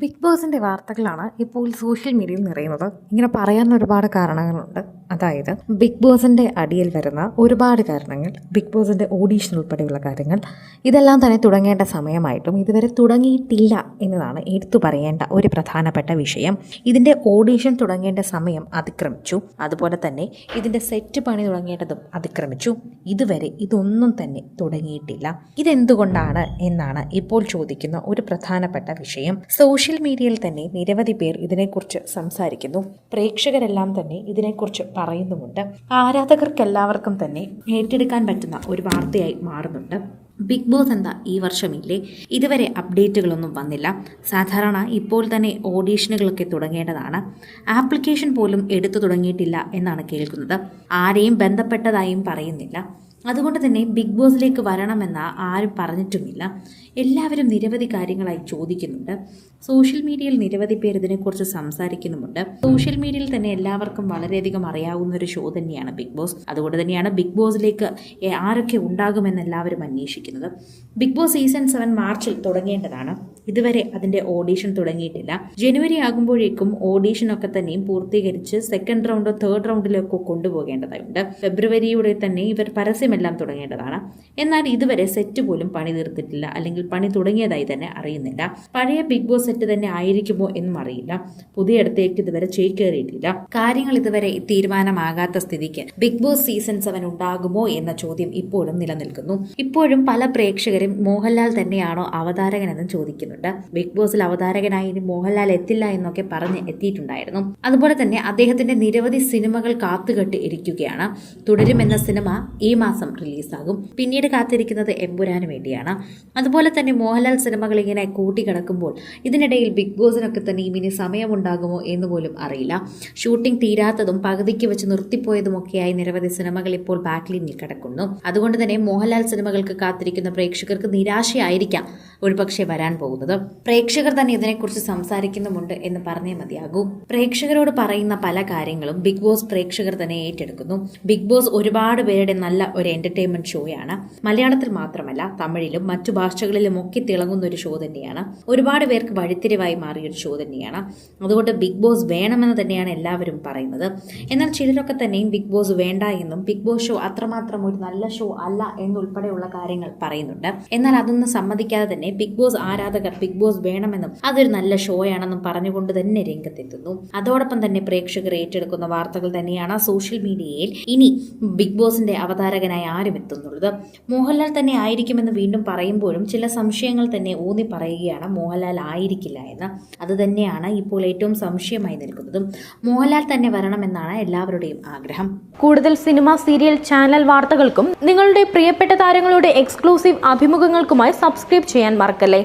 Big ബോസിന്റെ വാർത്തകളാണ് ഇപ്പോൾ സോഷ്യൽ മീഡിയയിൽ നിറയുന്നത്. ഇങ്ങനെ പറയാൻ ഒരുപാട് കാരണങ്ങളുണ്ട്. അതായത് ബിഗ് ബോസിന്റെ അടിയിൽ വരുന്ന ഒരുപാട് കാരണങ്ങൾ ബിഗ് ബോസിന്റെ ഓഡീഷൻ ഉൾപ്പെടെയുള്ള കാര്യങ്ങൾ ഇതെല്ലാം തന്നെ തുടങ്ങേണ്ട സമയമായിട്ടും ഇതുവരെ തുടങ്ങിയിട്ടില്ല എന്നതാണ് എടുത്തു പറയേണ്ട ഒരു പ്രധാനപ്പെട്ട വിഷയം. ഇതിന്റെ ഓഡീഷൻ തുടങ്ങേണ്ട സമയം അതിക്രമിച്ചു. അതുപോലെ തന്നെ ഇതിന്റെ സെറ്റ് പണി തുടങ്ങേണ്ടതും അതിക്രമിച്ചു. ഇതുവരെ ഇതൊന്നും തന്നെ തുടങ്ങിയിട്ടില്ല. ഇതെന്തുകൊണ്ടാണ് എന്നാണ് ഇപ്പോൾ ചോദിക്കുന്ന ഒരു പ്രധാനപ്പെട്ട വിഷയം. സോഷ്യൽ മീഡിയയിൽ തന്നെ നിരവധി പേർ ഇതിനെക്കുറിച്ച് സംസാരിക്കുന്നു. പ്രേക്ഷകരെല്ലാം തന്നെ ഇതിനെക്കുറിച്ച് പറയുന്നുമുണ്ട്. ആരാധകർക്കെല്ലാവർക്കും തന്നെ ഏറ്റെടുക്കാൻ പറ്റുന്ന ഒരു വാർത്തയായി മാറുന്നുണ്ട്. ബിഗ് ബോസ് എന്താ ഈ വർഷമില്ലേ ഇതുവരെ അപ്ഡേറ്റുകളൊന്നും വന്നില്ല. സാധാരണ ഇപ്പോൾ തന്നെ ഓഡീഷനുകളൊക്കെ തുടങ്ങേണ്ടതാണ്. ആപ്ലിക്കേഷൻ പോലും എടുത്തു തുടങ്ങിയിട്ടില്ല എന്നാണ് കേൾക്കുന്നത്. ആരെയും ബന്ധപ്പെട്ടതായും പറയുന്നില്ല. അതുകൊണ്ട് തന്നെ ബിഗ് ബോസിലേക്ക് വരണമെന്ന ആരും പറഞ്ഞിട്ടുമില്ല. എല്ലാവരും നിരവധി കാര്യങ്ങളായി ചോദിക്കുന്നുണ്ട്. സോഷ്യൽ മീഡിയയിൽ നിരവധി പേർ ഇതിനെക്കുറിച്ച് സംസാരിക്കുന്നുമുണ്ട്. സോഷ്യൽ മീഡിയയിൽ തന്നെ എല്ലാവർക്കും വളരെയധികം അറിയാവുന്ന ഒരു ഷോ തന്നെയാണ് ബിഗ് ബോസ്. അതുകൊണ്ട് തന്നെയാണ് ബിഗ് ബോസിലേക്ക് ആരൊക്കെ ഉണ്ടാകുമെന്ന് എല്ലാവരും അന്വേഷിക്കുന്നത്. ബിഗ് ബോസ് സീസൺ സെവൻ മാർച്ചിൽ തുടങ്ങേണ്ടതാണ്. ഇതുവരെ അതിന്റെ ഓഡീഷൻ തുടങ്ങിയിട്ടില്ല. ജനുവരി ആകുമ്പോഴേക്കും ഓഡീഷൻ ഒക്കെ തന്നെയും പൂർത്തീകരിച്ച് സെക്കൻഡ് റൗണ്ടോ തേർഡ് റൗണ്ടിലൊക്കെ കൊണ്ടുപോകേണ്ടതായുണ്ട്. ഫെബ്രുവരിയുടെ തന്നെ ഇവർ പരസ്യമെല്ലാം തുടങ്ങേണ്ടതാണ്. എന്നാൽ ഇതുവരെ സെറ്റ് പോലും പണി തീർത്തിട്ടില്ല. അല്ലെങ്കിൽ പണി തുടങ്ങിയതായി തന്നെ അറിയുന്നില്ല. പഴയ ബിഗ് ബോസ് സെറ്റ് തന്നെ ആയിരിക്കുമോ എന്നും അറിയില്ല. പുതിയടത്തേക്ക് ഇതുവരെ ചേക്കേറിയിട്ടില്ല കാര്യങ്ങൾ ഇതുവരെ തീരുമാനമാകാത്ത സ്ഥിതിക്ക് ബിഗ് ബോസ് സീസൺ സെവൻ ഉണ്ടാകുമോ എന്ന ചോദ്യം ഇപ്പോഴും നിലനിൽക്കുന്നു. ഇപ്പോഴും പല പ്രേക്ഷകരും മോഹൻലാൽ തന്നെയാണോ അവതാരകനെന്നും ചോദിക്കുന്നുണ്ട് ബിഗ് ബോസിൽ അവതാരകനായി ഇനി മോഹൻലാൽ എത്തില്ല എന്നൊക്കെ പറഞ്ഞ് എത്തിയിട്ടുണ്ടായിരുന്നു. അതുപോലെ തന്നെ അദ്ദേഹത്തിന്റെ നിരവധി സിനിമകൾ കാത്തുകെട്ടി ഇരിക്കുകയാണ്. തുടരും എന്ന സിനിമ ഈ മാസം റിലീസാകും. പിന്നീട് കാത്തിരിക്കുന്നത് എമ്പുരാന് വേണ്ടിയാണ്. അതുപോലെ തന്നെ മോഹൻലാൽ സിനിമകൾ ഇങ്ങനെ കൂട്ടിക്കിടക്കുമ്പോൾ ഇതിനിടയിൽ ബിഗ് ബോസിനൊക്കെ തന്നെ ഇനി സമയമുണ്ടാകുമോ എന്ന് പോലും അറിയില്ല. ഷൂട്ടിംഗ് തീരാത്തതും പകുതിക്ക് വെച്ച് നിർത്തിപ്പോയതുമൊക്കെയായി നിരവധി സിനിമകൾ ഇപ്പോൾ ബാക്ക്ലിനിൽ കിടക്കുന്നു. അതുകൊണ്ട് തന്നെ മോഹൻലാൽ സിനിമകൾക്ക് കാത്തിരിക്കുന്ന പ്രേക്ഷകർക്ക് നിരാശയായിരിക്കാം. ഒരുപക്ഷെ വരാൻ പോകുന്നത് പ്രേക്ഷകർ തന്നെ ഇതിനെക്കുറിച്ച് സംസാരിക്കുന്നുമുണ്ട് എന്ന് പറഞ്ഞേ മതിയാകൂ. പ്രേക്ഷകരോട് പറയുന്ന പല കാര്യങ്ങളും ബിഗ് ബോസ് പ്രേക്ഷകർ തന്നെ ഏറ്റെടുക്കുന്നു. ബിഗ് ബോസ് ഒരുപാട് പേരുടെ നല്ല ഒരു എന്റർടൈൻമെന്റ് ഷോയാണ് മലയാളത്തിൽ മാത്രമല്ല തമിഴിലും മറ്റു ഭാഷകളിലും ഒക്കെ തിളങ്ങുന്ന ഒരു ഷോ തന്നെയാണ്. ഒരുപാട് പേർക്ക് വഴിത്തിരിവായി മാറിയ ഒരു ഷോ തന്നെയാണ്. അതുകൊണ്ട് ബിഗ് ബോസ് വേണമെന്ന് തന്നെയാണ് എല്ലാവരും പറയുന്നത്. എന്നാൽ ചിലരൊക്കെ തന്നെയും ബിഗ് ബോസ് വേണ്ട എന്നും ബിഗ് ബോസ് ഷോ അത്രമാത്രം ഒരു നല്ല ഷോ അല്ല എന്നുൾപ്പെടെയുള്ള കാര്യങ്ങൾ പറയുന്നുണ്ട്. എന്നാൽ അതൊന്നും സമ്മതിക്കാതെ തന്നെ ബിഗ് ബോസ് ആരാധകർ ബിഗ് ബോസ് വേണമെന്നും അതൊരു നല്ല ഷോയാണെന്നും പറഞ്ഞുകൊണ്ട് തന്നെ രംഗത്തെത്തുന്നു. അതോടൊപ്പം തന്നെ പ്രേക്ഷകർ ഏറ്റെടുക്കുന്ന വാർത്തകൾ തന്നെയാണ് സോഷ്യൽ മീഡിയയിൽ ഇനി ബിഗ് ബോസിന്റെ അവതാരകനായി ആരും എത്തുന്നുള്ളത്. മോഹൻലാൽ തന്നെ ആയിരിക്കുമെന്ന് വീണ്ടും പറയുമ്പോഴും ചില സംശയങ്ങൾ തന്നെ ഊന്നി പറയുകയാണ് മോഹൻലാൽ ആയിരിക്കില്ല എന്ന്. അത് തന്നെയാണ് ഇപ്പോൾ ഏറ്റവും സംശയമായി നിൽക്കുന്നതും. മോഹൻലാൽ തന്നെ വരണമെന്നാണ് എല്ലാവരുടെയും ആഗ്രഹം. കൂടുതൽ സിനിമ സീരിയൽ ചാനൽ വാർത്തകൾക്കും നിങ്ങളുടെ പ്രിയപ്പെട്ട താരങ്ങളുടെ എക്സ്ക്ലൂസീവ് അഭിമുഖങ്ങൾക്കുമായി സബ്സ്ക്രൈബ് ചെയ്യാൻ മറക്കല്ലേ?